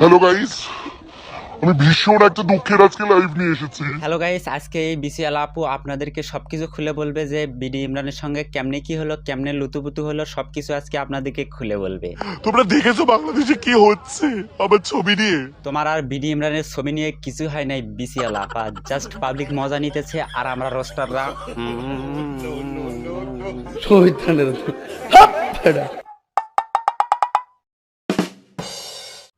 Hello guys আমি ভীষণ একটা দুঃখের আজকে লাইভ নিয়ে এসেছি। হ্যালো গাইস আজকে এই বিসিএল আপু আপনাদেরকে সবকিছু খুলে বলবে যে বিডি ইমরানের সঙ্গে কেমনে কি হলো কেমনে লুতুপুতু হলো সবকিছু আজকে আপনাদেরকে খুলে বলবে। তোমরা দেখেছ বাংলাদেশে কি হচ্ছে আমার ছবি নিয়ে? তোমার আর বিডি ইমরানের ছবি নিয়ে কিছু হয় নাই বিসিএল আপা। জাস্ট পাবলিক মজা নিতেছে আর আমরা রোস্টাররা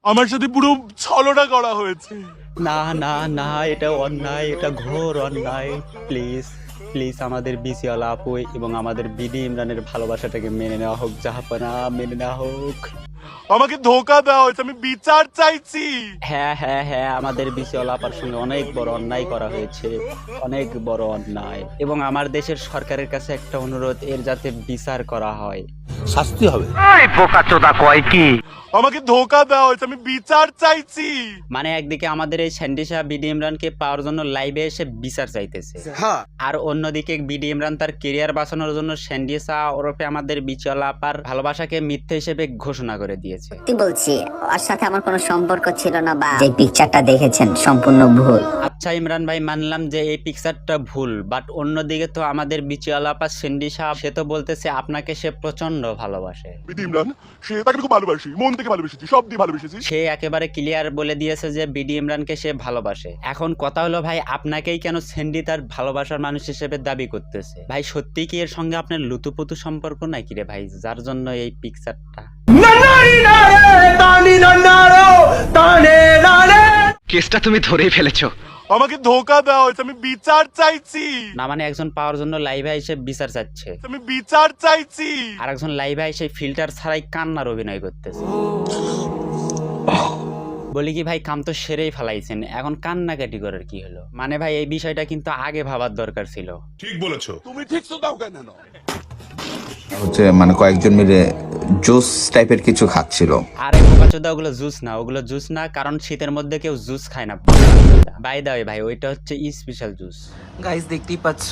আমার সাথে পুরো ছলনা করা হয়েছে। না না না এটা অন্যায় এটা ঘোর অন্যায়। প্লিজ প্লিজ আমাদের বিসিওয়ালা আপু এবং আমাদের বিডি ইমরানের ভালোবাসাটাকে মেনে নেওয়া হোক জাহাপানা মেনে নেওয়া হোক। আমাকে ধোকা দেওয়া হয়েছে আমি বিচার চাইছি। হ্যাঁ হ্যাঁ হ্যাঁ আমাদের বিসিওয়ালা আপার সঙ্গে অনেক বড় অন্যায় করা হয়েছে অনেক বড় অন্যায়। এবং আমার দেশের সরকারের কাছে একটা অনুরোধ এর যাতে বিচার করা হয়। শাস্তি হবে। আমাকে ধোকা দেওয়া হয়েছে আমি বিচার চাইছি। মানে একদিকে আমাদের এই স্যান্ডিসা বিডি ইমরানকে পাওয়ার জন্য লাইভে এসে বিচার চাইতেছে। হ্যাঁ। আর অন্যদিকে বিডি ইমরান তার কেরিয়ার বাঁচানোর জন্য স্যান্ডিসা ওরফে আমাদের বিচলা আপার ভালোবাসাকে মিথ্যে হিসেবে ঘোষণা করে দিয়েছে। সত্যি বলছি ওর সাথে আমার কোনো সম্পর্ক ছিল না বা যে পিকচারটা দেখেছেন সম্পূর্ণ ভুল। আচ্ছা ইমরান ভাই মানলাম যে এই পিকচারটা ভুল বাট অন্যদিকে তো আমাদের বিচলা আপা স্যান্ডিসা সে তো বলতেছে আপনাকে সে প্রচণ্ড ভালোবাসে। ইমরান সে তাকে খুব ভালোবাসি মন থেকে ভালোবেসেছি সব দিয়ে ভালোবেসেছি। সে একেবারে ক্লিয়ার বলে দিয়েছে যে বিডি ইমরানকে সে ভালোবাসে। এখন কথা হলো ভাই আপনাকেই কেন সেন্ডি তার ভালোবাসার মানুষ হিসেবে দাবি করতেছে? ভাই সত্যি কি এর সঙ্গে আপনার লুতুপুতু সম্পর্ক নাকি রে ভাই? যার জন্য এই পিকচারটা কেসটা তুমি ধরেই ফেলেছো। আমাকে ধোকা দাও আমি বিচার চাইছি। না মানে একজন পাওয়ার জন্য লাইভে এসে বিচার চাচ্ছে। আমি বিচার চাইছি। আর একজন লাইভে এসে ফিল্টার ছাড়াই কান্নার অভিনয় করতেছে। বলি কি ভাই কাম তো সেরেই ফেলাইছেন। এখন কান্না কান্নাকাটি করার কি হলো? মানে ভাই এই বিষয়টা কিন্তু আগে ভাবার দরকার ছিল। ঠিক বলেছ। তুমি ঠিক তো দাও কেন? হচ্ছে মানে কয়েকজন মিলে জুস টাইপের কিছু খাচ্ছিল। আরে বোকাচোদা ওগুলো জুস না ওগুলো জুস না কারণ শীতের মধ্যে কেউ জুস খায় না। বাই দা ভাই ওইটা হচ্ছে স্পেশাল জুস গাইস দেখতেই পাচ্ছ?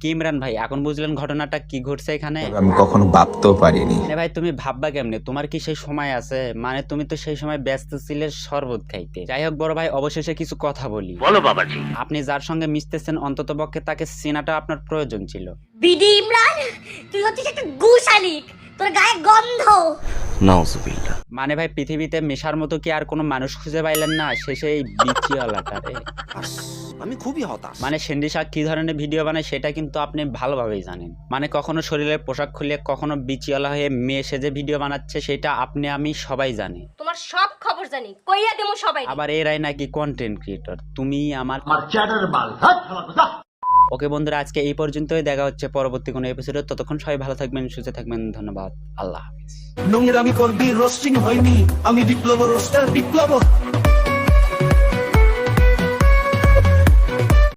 কি ইমরান ভাই এখন বুঝলেন ঘটনাটা কি ঘটছে এখানে? আমি কখনো ভাবতেও পারিনি। মানে ভাই তুমি ভাববা কেমনে? তোমার কি সেই সময় আছে? মানে তুমি তো সেই সময় ব্যস্ত ছিলে শরবত খাইতে। যাই হোক বড় ভাই অবশেষে কিছু কথা বলি। বলো বাবাজি। আপনি যার সঙ্গে মিশতেছেন অন্তত পক্ষে তাকে চেনাটা আপনার প্রয়োজন ছিল। বিডি ইমরান তুই হচ্ছিস একটা গু শালিক তোর গায়ে গন্ধ। নাউজুবিল্লাহ মানে ভাই পৃথিবীতে মেশার মতো কি আর কোনো মানুষ খুঁজে পাইলেন না? শেষে এই বিচিওয়ালাটারে আমি খুবই হতাশ। মানে সেন্ডি শাক কি ধরনের ভিডিও বানায় সেটা কিন্তু আপনি ভালোভাবেই জানেন। মানে কখনো শরীরের পোশাক খুলে কখনো বিচিওয়ালা হয়ে মেয়ে সেজে ভিডিও বানাচ্ছে সেটা আপনি আমি সবাই জানি। তোমার সব খবর জানি কইয়া দেবো সবাই আবার এরাই নাকি কন্টেন্ট ক্রিয়েটর তুমি আমার ওকে বন্ধুরা, আজকে এই পর্যন্তই। দেখা হচ্ছে পরবর্তী কোনো এপিসোডে ততক্ষণ সবাই ভালো থাকবেন, সুস্থ থাকবেন। ধন্যবাদ। আল্লাহ হাফিজ। নোংরামি করবি রোস্টিং হয়নি। আমি বিপ্লব রোস্টার বিপ্লব।